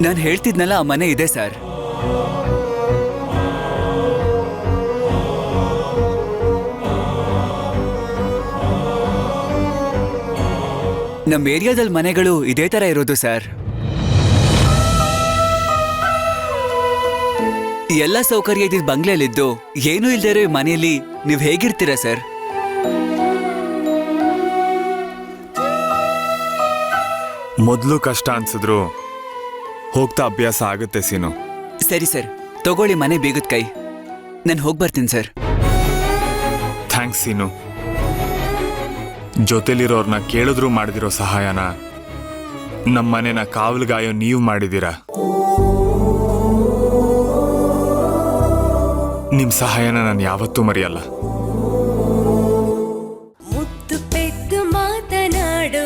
ನಾನು ಹೇಳ್ತಿದ್ನಲ್ಲ, ಆ ಮನೆ ಇದೆ ಸರ್. ನಮ್ಮ ಏರಿಯಾದಲ್ಲಿ ಮನೆಗಳು ಇದೇ ತರ ಇರೋದು ಸರ್. ಎಲ್ಲ ಸೌಕರ್ಯ ಇದ್ದಿದ್ ಬಂಗ್ಲೆಯಲ್ಲಿದ್ದು ಏನೂ ಇಲ್ದೇ ಇರೋ ಮನೆಯಲ್ಲಿ ನೀವು ಹೇಗಿರ್ತೀರಾ ಸರ್? ಮೊದಲು ಕಷ್ಟ ಅನ್ಸಿದ್ರು ಹೋಗ್ತಾ ಅಭ್ಯಾಸ ಆಗುತ್ತೆ ಸೀನು. ಸರಿ ಸರ್ ತಗೊಳ್ಳಿ ಮನೆ ಬೇಗದ ಕೈ. ನಾನು ಹೋಗಿ ಬರ್ತೀನಿ ಸರ್. ಥ್ಯಾಂಕ್ಸ್ ಸೀನು. ಜೊತೆಲಿರೋರ್ನ ಕೇಳಿದ್ರು ಮಾಡಿದಿರೋ ಸಹಾಯನ ನಮ್ಮ ಮನೆನ ಕಾವಲುಗಾಯೋ ನೀವು ಮಾಡಿದ್ದೀರಾ? ನಿಮ್ಮ ಸಹಾಯನ ನಾನು ಯಾವತ್ತೂ ಮರೆಯಲ್ಲ. ಮುದ್ದು ಪೆಟ್ಟು ಮಾತನಾಡು